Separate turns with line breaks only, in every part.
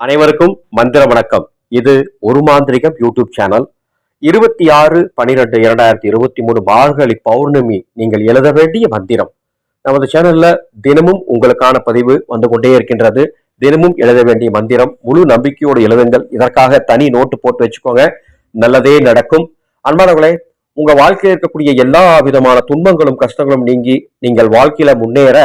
அனைவருக்கும் மந்திர வணக்கம். இது ஒரு மாந்திரிகம் யூடியூப் சேனல். இருபத்தி ஆறு பனிரெண்டு இரண்டாயிரத்தி இருபத்தி மூணு மார்கழி பௌர்ணமி நீங்கள் எழுத வேண்டிய மந்திரம். நமது சேனல்ல தினமும் உங்களுக்கான பதிவு வந்து கொண்டே இருக்கின்றது. தினமும் எழுத வேண்டிய மந்திரம். முழு நம்பிக்கையோடு எழுதுங்கள். இதற்காக தனி நோட்டு போட்டு வச்சுக்கோங்க. நல்லதே நடக்கும். அன்பானவர்களே உங்க வாழ்க்கையில் இருக்கக்கூடிய எல்லா விதமான துன்பங்களும் கஷ்டங்களும் நீங்கி நீங்கள் வாழ்க்கையில முன்னேற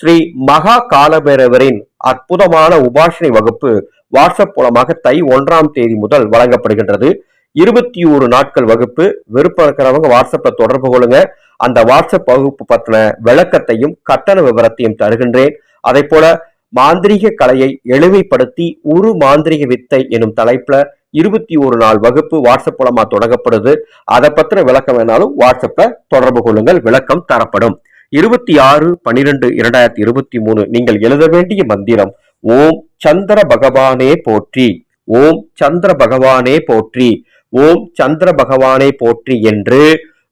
ஸ்ரீ மகா காலபேரவரின் அற்புதமான உபாசனை வகுப்பு வாட்ஸ்அப் மூலமாக தை ஒன்றாம் தேதி முதல் வழங்கப்படுகின்றது. இருபத்தி ஒரு நாட்கள் வகுப்பு. விருப்பம் இருக்கிறவங்க வாட்ஸ்அப்ல தொடர்பு கொள்ளுங்க. அந்த வாட்ஸ்அப் வகுப்பு பத்தின விளக்கத்தையும் கட்டண விவரத்தையும் தருகின்றேன். அதே போல மாந்திரீக கலையை எளிமைப்படுத்தி ஒரு மாந்திரீக வித்தை எனும் தலைப்புல இருபத்தி ஒரு நாள் வகுப்பு வாட்ஸ்அப் மூலமா தொடங்கப்படுது. அதை பத்தின விளக்கம் வேணாலும் வாட்ஸ்அப்ல தொடர்பு கொள்ளுங்கள். விளக்கம் தரப்படும். இருபத்தி ஆறு பன்னிரெண்டு இரண்டாயிரத்தி இருபத்தி மூணு நீங்கள் எழுத வேண்டிய மந்திரம் ஓம் சந்திர பகவானே போற்றி. ஓம் சந்திர பகவானே போற்றி. ஓம் சந்திர பகவானே போற்றி என்று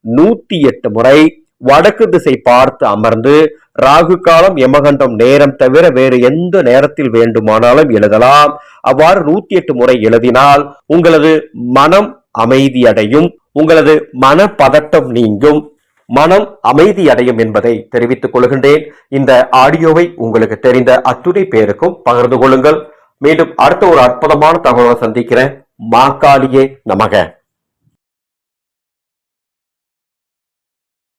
நூத்தி எட்டு முறை வடக்கு திசை பார்த்து அமர்ந்து ராகு காலம் யமகண்டம் நேரம் தவிர வேறு எந்த நேரத்தில் வேண்டுமானாலும் எழுதலாம். அவ்வாறு நூத்தி எட்டு முறை எழுதினால் உங்களது மனம் அமைதியடையும் உங்களது மன பதட்டம் நீங்கும். மனம் அமைதி அடையும் என்பதை தெரிவித்துக் கொள்கின்றேன். இந்த ஆடியோவை உங்களுக்கு தெரிந்த அத்துணை பேருக்கும் பகிர்ந்து கொள்ளுங்கள். மீண்டும் அடுத்த ஒரு அற்புதமான தகவலை சந்திக்கிறேன். மாக்காளியே நமக.